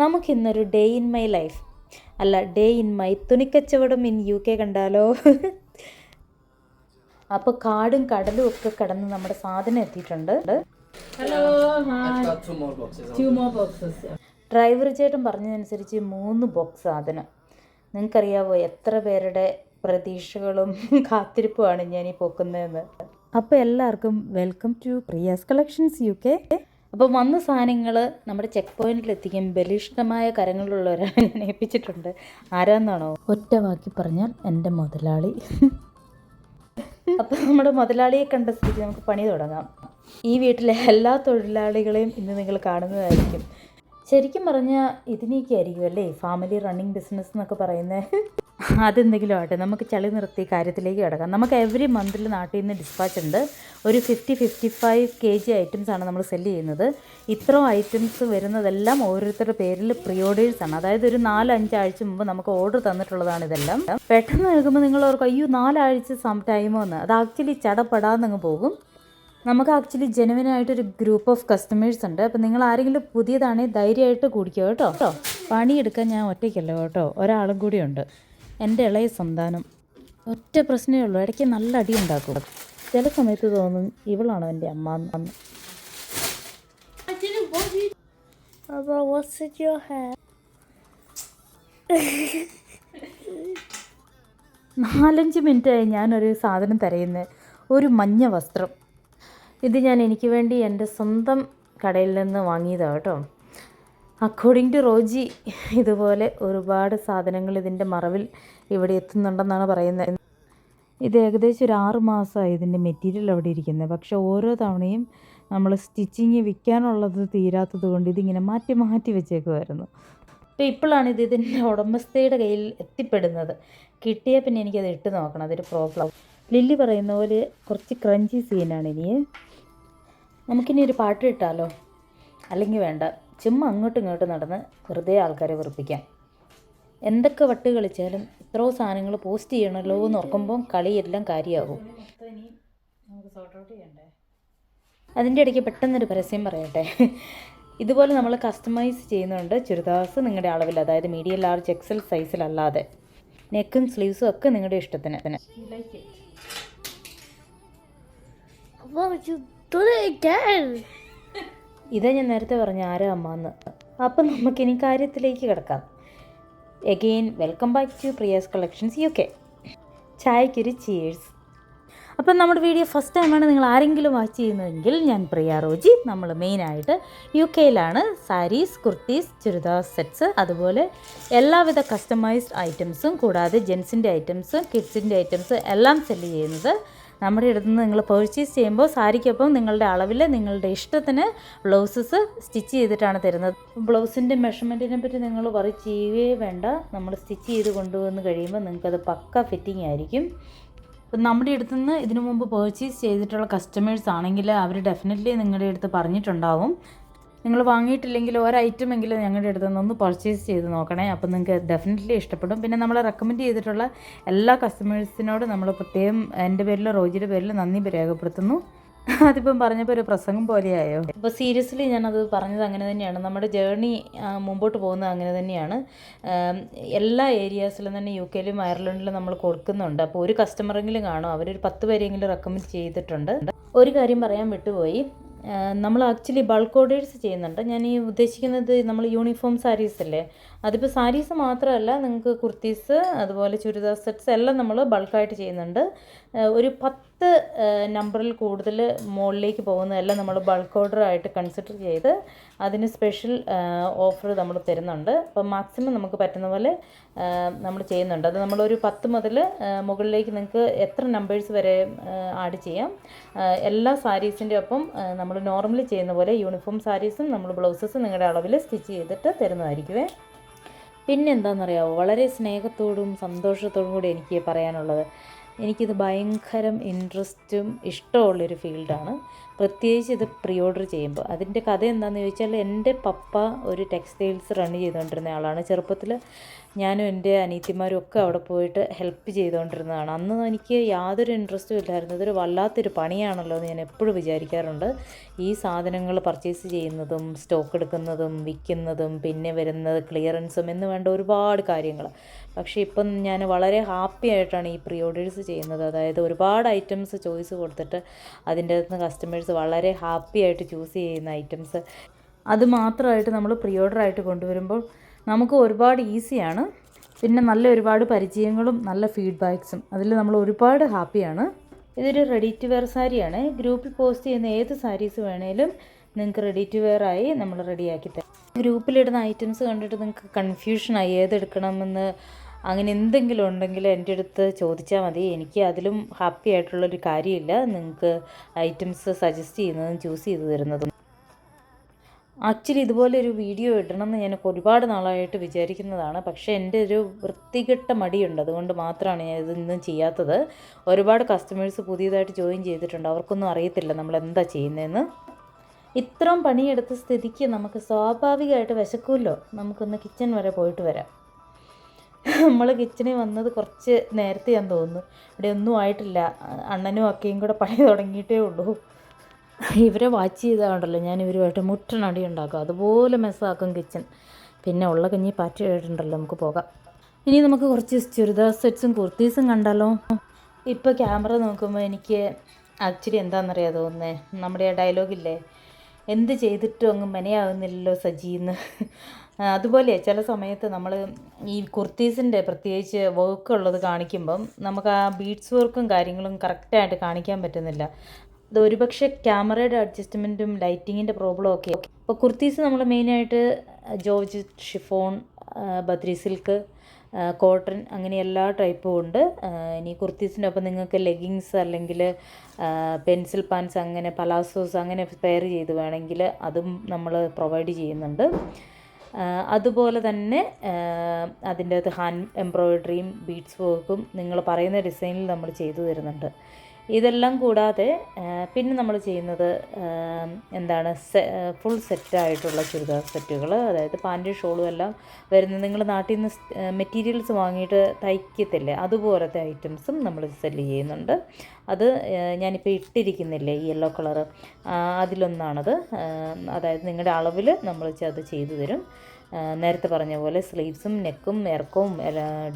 നമുക്കിന്നൊരു day in my life അല്ല day in my തുണിക്കച്ചവടം ഇൻ യു കെ കണ്ടാലോ? അപ്പോൾ കാടും കടലും ഒക്കെ കടന്ന് നമ്മുടെ സാധനം എത്തിയിട്ടുണ്ട്. ഹലോ ഡ്രൈവർ ചേട്ടൻ പറഞ്ഞതനുസരിച്ച് മൂന്ന് ബോക്സ് സാധനം. നിങ്ങൾക്കറിയാവോ എത്ര പേരുടെ പ്രതീക്ഷകളും കാത്തിരിപ്പുമാണ് ഞാൻ ഈ പൊക്കുന്നതെന്ന്. അപ്പോൾ എല്ലാവർക്കും welcome to Priya's collections U K അപ്പോൾ വന്ന സാധനങ്ങൾ നമ്മുടെ ചെക്ക് പോയിന്റിൽ എത്തിക്കാൻ ബലിഷ്ഠമായ കരങ്ങളുള്ളവരാണ് ഞാൻ ഏൽപ്പിച്ചിട്ടുണ്ട്. ആരാന്നാണോ? ഒറ്റ വാക്കി പറഞ്ഞാൽ എന്റെ മുതലാളി. അപ്പോൾ നമ്മുടെ മുതലാളിയെ കണ്ട സ്ഥിതി നമുക്ക് പണി തുടങ്ങാം. ഈ വീട്ടിലെ എല്ലാ തൊഴിലാളികളെയും ഇന്ന് നിങ്ങൾ കാണുന്നതായിരിക്കും. ശരിക്കും പറഞ്ഞാൽ ഇതിനൊക്കെ ആയിരിക്കും അല്ലേ? ഫാമിലി റണ്ണിങ് ബിസിനസ് എന്നൊക്കെ പറയുന്നത്. അതെന്തെങ്കിലും ആട്ടെ നമുക്ക് ചളി നിർത്തി കാര്യത്തിലേക്ക് കിടക്കാം. നമുക്ക് എവറി മന്തിൽ നാട്ടിൽ നിന്ന് ഡിസ്പാച്ച് ഉണ്ട്. ഒരു fifty fifty five K G items ആണ് നമ്മൾ സെൽ ചെയ്യുന്നത്. ഇത്രയും ഐറ്റംസ് വരുന്നതെല്ലാം ഓരോരുത്തരുടെ പേരിൽ പ്രീ ആണ്. അതായത് ഒരു നാലഞ്ചാഴ്ച മുമ്പ് നമുക്ക് ഓർഡർ തന്നിട്ടുള്ളതാണ് ഇതെല്ലാം. പെട്ടെന്ന് കേൾക്കുമ്പോൾ നിങ്ങൾ ഓർക്കും അയ്യോ നാലാഴ്ച സം ടൈമോ എന്ന് അത് ആക്ച്വലി ചടപ്പെടാന്നങ്ങ് പോകും. നമുക്ക് ആക്ച്വലി ജെനുവിനായിട്ടൊരു ഗ്രൂപ്പ് ഓഫ് കസ്റ്റമേഴ്സ് ഉണ്ട്. അപ്പോൾ നിങ്ങൾ ആരെങ്കിലും പുതിയതാണെങ്കിൽ ധൈര്യമായിട്ട് കുടിക്കുക കേട്ടോ. കേട്ടോ പണിയെടുക്കാൻ ഞാൻ ഒറ്റയ്ക്കല്ല കേട്ടോ. ഒരാളും കൂടിയുണ്ട് എന്റെ ഇളയ സന്താനം. ഒറ്റ പ്രശ്നമേ ഉള്ളൂ. ഇടയ്ക്ക് നല്ല അടി ഉണ്ടാക്കും. ചില സമയത്ത് തോന്നും ഇവളാണോ എന്റെ അമ്മ എന്ന് Baba, what's? നാലഞ്ച് മിനിറ്റായി ഞാനൊരു സാധനം തിരയുന്നത് ഒരു മഞ്ഞ വസ്ത്രം. ഇത് ഞാൻ എനിക്ക് വേണ്ടി എന്റെ സ്വന്തം കടയിൽ നിന്ന് വാങ്ങിയതാണ് കേട്ടോ. അക്കോർഡിംഗ് ടു റോജി ഇതുപോലെ ഒരുപാട് സാധനങ്ങൾ ഇതിന്റെ മറവിൽ ഇവിടെ എത്തുന്നുണ്ടെന്നാണ് പറയുന്നത്. ഇത് ഏകദേശം ഒരു ആറ് മാസമായി ഇതിന്റെ മെറ്റീരിയൽ അവിടെ ഇരിക്കുന്നത്. പക്ഷെ ഓരോ തവണയും നമ്മൾ സ്റ്റിച്ചിങ് വിൽക്കാനുള്ളത് തീരാത്തത് കൊണ്ട് ഇതിങ്ങനെ മാറ്റി മാറ്റി വെച്ചേക്കുമായിരുന്നു അപ്പോൾ ഇപ്പോഴാണ് ഇത് ഇതിന്റെ ഉടമസ്ഥയുടെ കയ്യിൽ എത്തിപ്പെടുന്നത്. കിട്ടിയാൽ പിന്നെ എനിക്കത് ഇട്ട് നോക്കണം. അതൊരു പ്രോബ്ലം ലില്ലി പറയുന്ന പോലെ കുറച്ച് ക്രഞ്ചി സീനാണ് ഇനി. നമുക്കിനി ഒരു പാട്ട് ഇട്ടാലോ? അല്ലെങ്കിൽ വേണ്ട. ചുമ്മാ അങ്ങോട്ടും ഇങ്ങോട്ടും നടന്ന് വെറുതെ ആൾക്കാരെ വെറുപ്പിക്കാം. എന്തൊക്കെ വട്ട് കളിച്ചാലും ഇത്രയോ സാധനങ്ങൾ പോസ്റ്റ് ചെയ്യണമല്ലോ എന്ന് ഓർക്കുമ്പോൾ കളിയെല്ലാം കാര്യമാകും അതിന്റെ ഇടയ്ക്ക് പെട്ടെന്നൊരു പരസ്യം പറയട്ടെ. ഇതുപോലെ നമ്മൾ കസ്റ്റമൈസ് ചെയ്യുന്നുണ്ട് ചുരിദാർസ് നിങ്ങളുടെ അളവിൽ അതായത് മീഡിയം ലാർജ് എക്സൽ സൈസിലല്ലാതെ നെക്കും സ്ലീവ്സും ഒക്കെ നിങ്ങളുടെ ഇഷ്ടത്തിന്. Again. ഇതാ ഞാൻ നേരത്തെ പറഞ്ഞ ആരാ അമ്മ എന്ന് അപ്പം നമുക്കിനി കാര്യത്തിലേക്ക് കിടക്കാം. Again welcome back to Priya's collections U K ചായക്കൊരു cheers അപ്പം നമ്മുടെ വീഡിയോ ഫസ്റ്റ് ടൈമാണ് നിങ്ങൾ ആരെങ്കിലും വാച്ച് ചെയ്യുന്നതെങ്കിൽ ഞാൻ പ്രിയ റോജി. നമ്മൾ മെയിനായിട്ട് യു കെയിലാണ് സാരീസ് കുർത്തീസ് ചുരിദാർ സെറ്റ്സ് അതുപോലെ എല്ലാവിധ കസ്റ്റമൈസ്ഡ് ഐറ്റംസും കൂടാതെ ജെൻസിന്റെ ഐറ്റംസ് കിഡ്സിന്റെ ഐറ്റംസ് എല്ലാം സെല്ല് ചെയ്യുന്നത് നമ്മുടെ അടുത്ത് നിന്ന് നിങ്ങൾ പർച്ചേസ് ചെയ്യുമ്പോൾ സാരിക്കൊപ്പം നിങ്ങളുടെ അളവിൽ നിങ്ങളുടെ ഇഷ്ടത്തിന് ബ്ലൗസസ് സ്റ്റിച്ച് ചെയ്തിട്ടാണ് തരുന്നത്. ബ്ലൗസിന്റെ മെഷർമെന്റിനെ പറ്റി നിങ്ങൾ വറി ചെയ്യുകയേ വേണ്ട. നമ്മൾ സ്റ്റിച്ച് ചെയ്ത് കൊണ്ടുവന്ന് കഴിയുമ്പോൾ നിങ്ങൾക്കത് പക്ക ഫിറ്റിംഗ് ആയിരിക്കും. നമ്മുടെ അടുത്ത് നിന്ന് ഇതിനു മുമ്പ് പർച്ചേസ് ചെയ്തിട്ടുള്ള കസ്റ്റമേഴ്സ് ആണെങ്കിൽ അവർ ഡെഫിനറ്റ്ലി നിങ്ങളുടെ അടുത്ത് പറഞ്ഞിട്ടുണ്ടാവും. നിങ്ങൾ വാങ്ങിയിട്ടില്ലെങ്കിൽ ഒരു ഐറ്റം എങ്കിലും ഞങ്ങളുടെ അടുത്ത് നിന്ന് ഒന്ന് പർച്ചേസ് ചെയ്ത് നോക്കണേ. അപ്പോൾ നിങ്ങൾക്ക് ഡെഫിനറ്റ്ലി ഇഷ്ടപ്പെടും. പിന്നെ നമ്മൾ റെക്കമെൻഡ് ചെയ്തിട്ടുള്ള എല്ലാ കസ്റ്റമേഴ്സിനോട് നമ്മൾ പ്രത്യേകം എന്റെ പേരിൽ റോജിയുടെ പേരിൽ നന്ദി രേഖപ്പെടുത്തുന്നു. അതിപ്പം പറഞ്ഞപ്പോൾ ഒരു പ്രസംഗം പോലെയായോ? അപ്പോൾ സീരിയസ്ലി ഞാനത് പറഞ്ഞത് അങ്ങനെ തന്നെയാണ്. നമ്മുടെ ജേർണി മുമ്പോട്ട് പോകുന്നത് അങ്ങനെ തന്നെയാണ്. എല്ലാ ഏരിയാസിലും തന്നെ യു കെയിലും അയർലൻഡിലും നമ്മൾ കൊടുക്കുന്നുണ്ട്. അപ്പോൾ ഒരു കസ്റ്റമറെങ്കിലും കാണും. അവരൊരു പത്ത് പേരെങ്കിലും റെക്കമെൻഡ് ചെയ്തിട്ടുണ്ട്. ഒരു കാര്യം പറയാൻ വിട്ടുപോയി. നമ്മൾ ആക്ച്വലി ബൾക്ക് ഓർഡേഴ്സ് ചെയ്യുന്നുണ്ട്. ഞാൻ ഈ ഉദ്ദേശിക്കുന്നത് നമ്മൾ യൂണിഫോം സാരീസ് അല്ലേ? അതിപ്പോൾ സാരീസ് മാത്രമല്ല നിങ്ങൾക്ക് കുർത്തീസ് അതുപോലെ ചുരിദാർ സെറ്റ്സ് എല്ലാം നമ്മൾ ബൾക്കായിട്ട് ചെയ്യുന്നുണ്ട്. ഒരു പത്ത് നമ്പറിൽ കൂടുതൽ മുകളിലേക്ക് പോകുന്നതെല്ലാം നമ്മൾ ബൾക്ക് ഓർഡർ ആയിട്ട് കൺസിഡർ ചെയ്ത് അതിന് സ്പെഷ്യൽ ഓഫർ നമ്മൾ തരുന്നുണ്ട്. അപ്പോൾ മാക്സിമം നമുക്ക് പറ്റുന്ന പോലെ നമ്മൾ ചെയ്യുന്നുണ്ട്. അത് നമ്മളൊരു പത്ത് മുതൽ മുകളിലേക്ക് നിങ്ങൾക്ക് എത്ര നമ്പേഴ്സ് വരെ ആഡ് ചെയ്യാം. എല്ലാ സാരീസിന്റെ ഒപ്പം നമ്മൾ നോർമലി ചെയ്യുന്ന പോലെ യൂണിഫോം സാരീസും നമ്മൾ ബ്ലൗസസും നിങ്ങളുടെ അളവിൽ സ്റ്റിച്ച് ചെയ്തിട്ട് തരുന്നതായിരിക്കുമേ പിന്നെ എന്താണെന്നറിയാമോ വളരെ സ്നേഹത്തോടും സന്തോഷത്തോടും കൂടി എനിക്ക് പറയാനുള്ളത്. എനിക്കിത് ഭയങ്കരം ഇൻട്രസ്റ്റും ഇഷ്ടമുള്ളൊരു ഫീൽഡാണ്. പ്രത്യേകിച്ച് ഇത് പ്രീ ഓർഡർ ചെയ്യുമ്പോൾ. അതിന്റെ കഥ എന്താണെന്ന് ചോദിച്ചാൽ എന്റെ പപ്പ ഒരു ടെക്സ്റ്റൈൽസ് റൺ ചെയ്തുകൊണ്ടിരുന്ന ആളാണ്. ചെറുപ്പത്തിൽ ഞാനും എന്റെ അനീത്തിമാരും ഒക്കെ അവിടെ പോയിട്ട് ഹെൽപ്പ് ചെയ്തുകൊണ്ടിരുന്നതാണ്. അന്ന് എനിക്ക് യാതൊരു ഇൻട്രസ്റ്റും ഇല്ലായിരുന്നു. ഇതൊരു വല്ലാത്തൊരു പണിയാണല്ലോ എന്ന് ഞാൻ എപ്പോഴും വിചാരിക്കാറുണ്ട്. ഈ സാധനങ്ങൾ പർച്ചേസ് ചെയ്യുന്നതും സ്റ്റോക്ക് എടുക്കുന്നതും വിൽക്കുന്നതും പിന്നെ വരുന്നത് ക്ലിയറൻസും എന്ന് വേണ്ട ഒരുപാട് കാര്യങ്ങൾ പക്ഷേ ഇപ്പം ഞാൻ വളരെ ഹാപ്പി ആയിട്ടാണ് ഈ പ്രീ ഓർഡേഴ്സ് ചെയ്യുന്നത്. അതായത് ഒരുപാട് ഐറ്റംസ് ചോയ്സ് കൊടുത്തിട്ട് അതിന്റെ അകത്ത് കസ്റ്റമേഴ്സ് വളരെ ഹാപ്പി ആയിട്ട് ചൂസ് ചെയ്യുന്ന ഐറ്റംസ് അത് മാത്രമായിട്ട് നമ്മൾ പ്രീ ഓർഡർ ആയിട്ട് കൊണ്ടുവരുമ്പോൾ നമുക്ക് ഒരുപാട് ഈസിയാണ് പിന്നെ നല്ല ഒരുപാട് പരിചയങ്ങളും നല്ല ഫീഡ്ബാക്ക്സും അതിൽ നമ്മൾ ഒരുപാട് ഹാപ്പിയാണ് ഇതൊരു റെഡി ടു വെയർ സാരിയാണ്. ഗ്രൂപ്പിൽ പോസ്റ്റ് ചെയ്യുന്ന ഏത് സാരീസ് വേണേലും നിങ്ങൾക്ക് റെഡി ടു വെയർ ആയി നമ്മൾ റെഡിയാക്കി തരാം. ഗ്രൂപ്പിലിടുന്ന ഐറ്റംസ് കണ്ടിട്ട് നിങ്ങൾക്ക് കൺഫ്യൂഷനായി ഏതെടുക്കണമെന്ന് അങ്ങനെ എന്തെങ്കിലും ഉണ്ടെങ്കിൽ എന്റെ അടുത്ത് ചോദിച്ചാൽ മതി. എനിക്ക് അതിലും ഹാപ്പി ആയിട്ടുള്ളൊരു കാര്യമില്ല. നിങ്ങൾക്ക് ഐറ്റംസ് സജസ്റ്റ് ചെയ്യുന്നതും ചൂസ് ചെയ്ത് തരുന്നതും. ആക്ച്വലി ഇതുപോലെ ഒരു വീഡിയോ ഇടണം എന്ന് ഞാൻ ഒരുപാട് നാളായിട്ട് വിചാരിക്കുന്നതാണ്. പക്ഷേ എന്റെ ഒരു വൃത്തികെട്ട മടിയുണ്ട്. അതുകൊണ്ട് മാത്രമാണ് ഞാൻ ഇതൊന്നും ചെയ്യാത്തത്. ഒരുപാട് കസ്റ്റമേഴ്സ് പുതിയതായിട്ട് ജോയിൻ ചെയ്തിട്ടുണ്ട്. അവർക്കൊന്നും അറിയത്തില്ല നമ്മൾ എന്താ ചെയ്യുന്നതെന്ന്. ഇത്രയും പണിയെടുത്ത സ്ഥിതിക്ക് നമുക്ക് സ്വാഭാവികമായിട്ട് വിശക്കുമല്ലോ. നമുക്കൊന്ന് കിച്ചൺ വരെ പോയിട്ട് വരാം. നമ്മൾ കിച്ചണിൽ വന്നത് കുറച്ച് നേരത്തെ ഞാൻ തോന്നുന്നു. ഇവിടെ ഒന്നും ആയിട്ടില്ല. അണ്ണനും അക്കയും കൂടെ പണി തുടങ്ങിയിട്ടേ ഉള്ളൂ. ഇവരെ വാച്ച് ചെയ്താണ്ടല്ലോ ഞാൻ ഇവരുമായിട്ട് മുട്ടനടി ഉണ്ടാക്കും അതുപോലെ മെസ്സാക്കും കിച്ചൺ പിന്നെ ഉള്ള കഞ്ഞി പാറ്റയായിട്ടുണ്ടല്ലോ നമുക്ക് പോകാം. ഇനി നമുക്ക് കുറച്ച് ചുരിദാർ സെറ്റ്സും കുർത്തീസും കണ്ടാലോ? ഇപ്പോൾ ക്യാമറ നോക്കുമ്പോൾ എനിക്ക് ആക്ച്വലി എന്താണെന്നറിയാ തോന്നുന്നേ? നമ്മുടെ ആ ഡയലോഗില്ലേ എന്ത് ചെയ്തിട്ടും അങ്ങ് മെനയാകുന്നില്ലല്ലോ സജീന്ന്. അതുപോലെ ചില സമയത്ത് നമ്മൾ ഈ കുർത്തീസിന്റെ പ്രത്യേകിച്ച് വർക്ക് ഉള്ളത് കാണിക്കുമ്പം നമുക്ക് ആ ബീഡ്സ് വർക്കും കാര്യങ്ങളും കറക്റ്റായിട്ട് കാണിക്കാൻ പറ്റുന്നില്ല. അത് ഒരുപക്ഷെ ക്യാമറയുടെ അഡ്ജസ്റ്റ്മെന്റും ലൈറ്റിങ്ങിന്റെ പ്രോബ്ലം ഒക്കെ. അപ്പോൾ കുർത്തീസ് നമ്മൾ മെയിനായിട്ട് ജോർജ് ഷിഫോൺ ബദ്രി സിൽക്ക് കോട്ടൺ അങ്ങനെ എല്ലാ ടൈപ്പും ഉണ്ട്. ഇനി കുർത്തീസിന്റെ ഒപ്പം നിങ്ങൾക്ക് ലെഗിങ്സ് അല്ലെങ്കിൽ പെൻസിൽ പാൻസ് അങ്ങനെ പലാസോസ് അങ്ങനെ പെയർ ചെയ്ത് വേണമെങ്കിൽ അതും നമ്മൾ പ്രൊവൈഡ് ചെയ്യുന്നുണ്ട്. അതുപോലെ തന്നെ അതിന്റെ അകത്ത് ഹാൻഡ് എംബ്രോയിഡറിയും ബീഡ്സ് വർക്കും നിങ്ങൾ പറയുന്ന ഡിസൈനിൽ നമ്മൾ ചെയ്തു തരുന്നുണ്ട്. ഇതെല്ലാം കൂടാതെ പിന്നെ നമ്മൾ ചെയ്യുന്നത് എന്താണ് ഫുൾ സെറ്റായിട്ടുള്ള ചുരിദാർ സെറ്റുകൾ അതായത് പാന്റും ഷോളും എല്ലാം വരുന്ന നിങ്ങൾ നാട്ടിൽ നിന്ന് മെറ്റീരിയൽസ് വാങ്ങിയിട്ട് തയ്ക്കത്തില്ലേ അതുപോലത്തെ ഐറ്റംസും നമ്മൾ സെല്ല് ചെയ്യുന്നുണ്ട്. അത് ഞാനിപ്പോൾ ഇട്ടിരിക്കുന്നില്ലേ യെല്ലോ കളറ് അതിലൊന്നാണത്. അതായത് നിങ്ങളുടെ അളവിൽ നമ്മൾ അത് ചെയ്തു തരും. നേരത്തെ പറഞ്ഞ പോലെ സ്ലീവ്സും നെക്കും ഇറക്കവും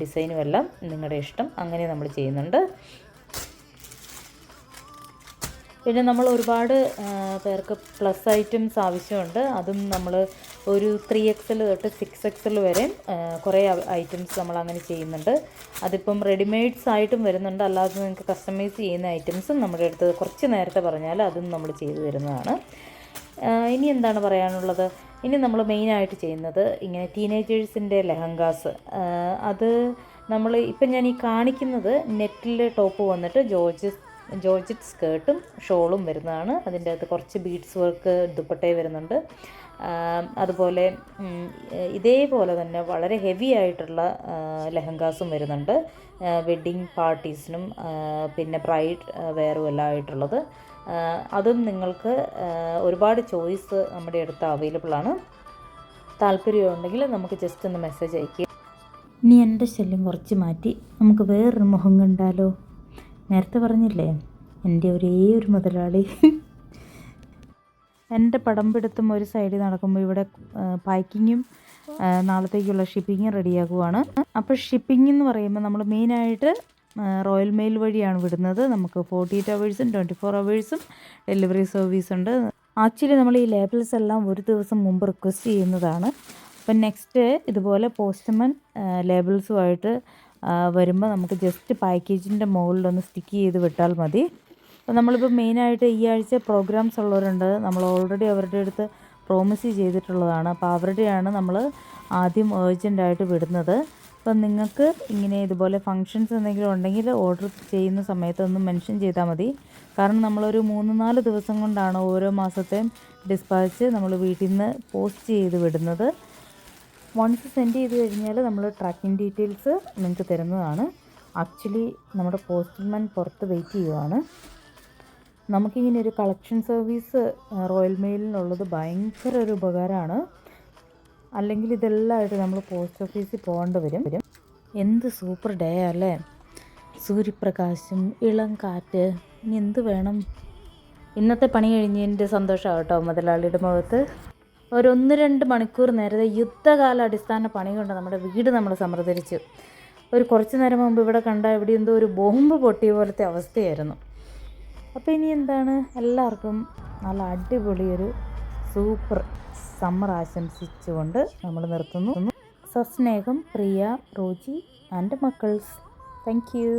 ഡിസൈനും എല്ലാം നിങ്ങളുടെ ഇഷ്ടം. അങ്ങനെ നമ്മൾ ചെയ്യുന്നുണ്ട്. പിന്നെ നമ്മൾ ഒരുപാട് പേർക്ക് പ്ലസ് ഐറ്റംസ് ആവശ്യമുണ്ട്. അതും നമ്മൾ ഒരു ത്രീ എക്സൽ തൊട്ട് സിക്സ് എക്സൽ വരെ കുറേ ഐറ്റംസ് നമ്മൾ അങ്ങനെ ചെയ്യുന്നുണ്ട്. അതിപ്പം റെഡിമെയ്ഡ്സ് ആയിട്ടും വരുന്നുണ്ട്. അല്ലാതെ നിങ്ങൾക്ക് കസ്റ്റമൈസ് ചെയ്യുന്ന ഐറ്റംസും നമ്മുടെ അടുത്ത് കുറച്ച് നേരത്തെ പറഞ്ഞാൽ അതും നമ്മൾ ചെയ്തു തരുന്നതാണ്. ഇനി എന്താണ് പറയാനുള്ളത്? ഇനി നമ്മൾ മെയിനായിട്ട് ചെയ്യുന്നത് ഇങ്ങനെ ടീനേജേഴ്സിന്റെ ലെഹങ്കാസ്. അത് നമ്മൾ ഇപ്പം ഞാൻ ഈ കാണിക്കുന്നത് നെറ്റിൽ ടോപ്പ് വന്നിട്ട് ജോർജ് ജോർജറ്റ് സ്കേർട്ടും ഷോളും വരുന്നതാണ്. അതിന്റെ അകത്ത് കുറച്ച് ബീഡ്സ് വർക്ക് ദുപ്പട്ടേ വരുന്നുണ്ട്. അതുപോലെ ഇതേപോലെ തന്നെ വളരെ ഹെവി ആയിട്ടുള്ള ലെഹങ്കാസും വരുന്നുണ്ട്. വെഡ്ഡിങ് പാർട്ടീസിനും പിന്നെ ബ്രൈഡ് വെയറും എല്ലാം ആയിട്ടുള്ളത്. അതും നിങ്ങൾക്ക് ഒരുപാട് ചോയ്സ് നമ്മുടെ അടുത്ത് അവൈലബിൾ ആണ്. താല്പര്യമുണ്ടെങ്കിൽ നമുക്ക് ജസ്റ്റ് ഒന്ന് മെസ്സേജ് അയക്കുക ഇനി എന്റെ ശല്യം കുറച്ച് മാറ്റി. നമുക്ക് വേറൊരു മുഖം കണ്ടാലോ? നേരത്തെ പറഞ്ഞില്ലേ എന്റെ ഒരേ ഒരു മുതലാളി. എന്റെ പടം പിടുത്തം ഒരു സൈഡിൽ നടക്കുമ്പോൾ ഇവിടെ പാക്കിങ്ങും നാളത്തേക്കുള്ള ഷിപ്പിങ്ങും റെഡിയാക്കുവാണ്. അപ്പോൾ ഷിപ്പിംഗ് എന്ന് പറയുമ്പോൾ നമ്മൾ മെയിനായിട്ട് റോയൽ മെയിൽ വഴിയാണ് വിടുന്നത്. നമുക്ക് ഫോർട്ടി എയ്റ്റ് അവേഴ്സും ട്വന്റി ഫോർ അവേഴ്സും ഡെലിവറി സർവീസ് ഉണ്ട്. ആക്ച്വലി നമ്മൾ ഈ ലേബിൾസ് എല്ലാം ഒരു ദിവസം മുമ്പ് റിക്വസ്റ്റ് ചെയ്യുന്നതാണ്. അപ്പം നെക്സ്റ്റ് ഇതുപോലെ പോസ്റ്റ്മെൻ ലേബിൾസുമായിട്ട് വരുമ്പോൾ നമുക്ക് ജസ്റ്റ് പാക്കേജിന്റെ മുകളിലൊന്ന് സ്റ്റിക്ക് ചെയ്ത് വിട്ടാൽ മതി. അപ്പോൾ നമ്മളിപ്പോൾ മെയിനായിട്ട് ഈ ആഴ്ച പ്രോഗ്രാംസ് ഉള്ളവരുണ്ട്. നമ്മൾ ഓൾറെഡി അവരുടെ അടുത്ത് പ്രോമിസ് ചെയ്തിട്ടുള്ളതാണ്. അപ്പോൾ അവരുടെയാണ് നമ്മൾ ആദ്യം ഏർജന്റായിട്ട് വിടുന്നത്. അപ്പം നിങ്ങൾക്ക് ഇങ്ങനെ ഇതുപോലെ ഫങ്ഷൻസ് എന്തെങ്കിലും ഉണ്ടെങ്കിൽ ഓർഡർ ചെയ്യുന്ന സമയത്ത് ഒന്ന് മെൻഷൻ ചെയ്താൽ മതി. കാരണം നമ്മളൊരു മൂന്ന് നാല് ദിവസം കൊണ്ടാണ് ഓരോ മാസത്തെയും ഡിസ്പാച്ച് നമ്മൾ വീട്ടിൽ നിന്ന് പോസ്റ്റ് ചെയ്ത് വിടുന്നത്. വൺസ് സെൻഡ് ചെയ്ത് കഴിഞ്ഞാൽ നമ്മൾ ട്രാക്കിംഗ് ഡീറ്റെയിൽസ് നിങ്ങൾക്ക് തരുന്നതാണ്. ആക്ച്വലി നമ്മുടെ പോസ്റ്റ്മാൻ പുറത്ത് വെയിറ്റ് ചെയ്യുവാണ്. നമുക്കിങ്ങനെ ഒരു കളക്ഷൻ സർവീസ് റോയൽ മെയിലിനുള്ളത് ഭയങ്കര ഒരു ഉപകാരമാണ്. അല്ലെങ്കിൽ ഇതെല്ലാമായിട്ട് നമ്മൾ പോസ്റ്റ് ഓഫീസിൽ പോകേണ്ടി വരും. എന്ത് സൂപ്പർ ഡേ അല്ലേ? സൂര്യപ്രകാശം ഇളം കാറ്റ് ഇനി എന്ത് വേണം? ഇന്നത്തെ പണി കഴിഞ്ഞതിന്റെ സന്തോഷമാണ് കേട്ടോ മുതലാളിയുടെ മുഖത്ത്. ഒരു ഒന്ന് രണ്ട് മണിക്കൂർ നേരത്തെ യുദ്ധകാല അടിസ്ഥാന പണി കൊണ്ട് നമ്മുടെ വീട് നമ്മൾ സമൃദ്ധരിച്ചു ഒരു കുറച്ച് നേരം മുമ്പ് ഇവിടെ കണ്ട ഇവിടെ എന്തോ ഒരു ബോംബ് പൊട്ടിയ പോലത്തെ അവസ്ഥയായിരുന്നു. അപ്പോൾ ഇനി എന്താണ്? എല്ലാവർക്കും നല്ല അടിപൊളി ഒരു സൂപ്പർ സമ്മർ ആശംസിച്ചുകൊണ്ട് നമ്മൾ നിർത്തുന്നു. സസ്നേഹം Priya Roji and മക്കൾസ്. Thank you.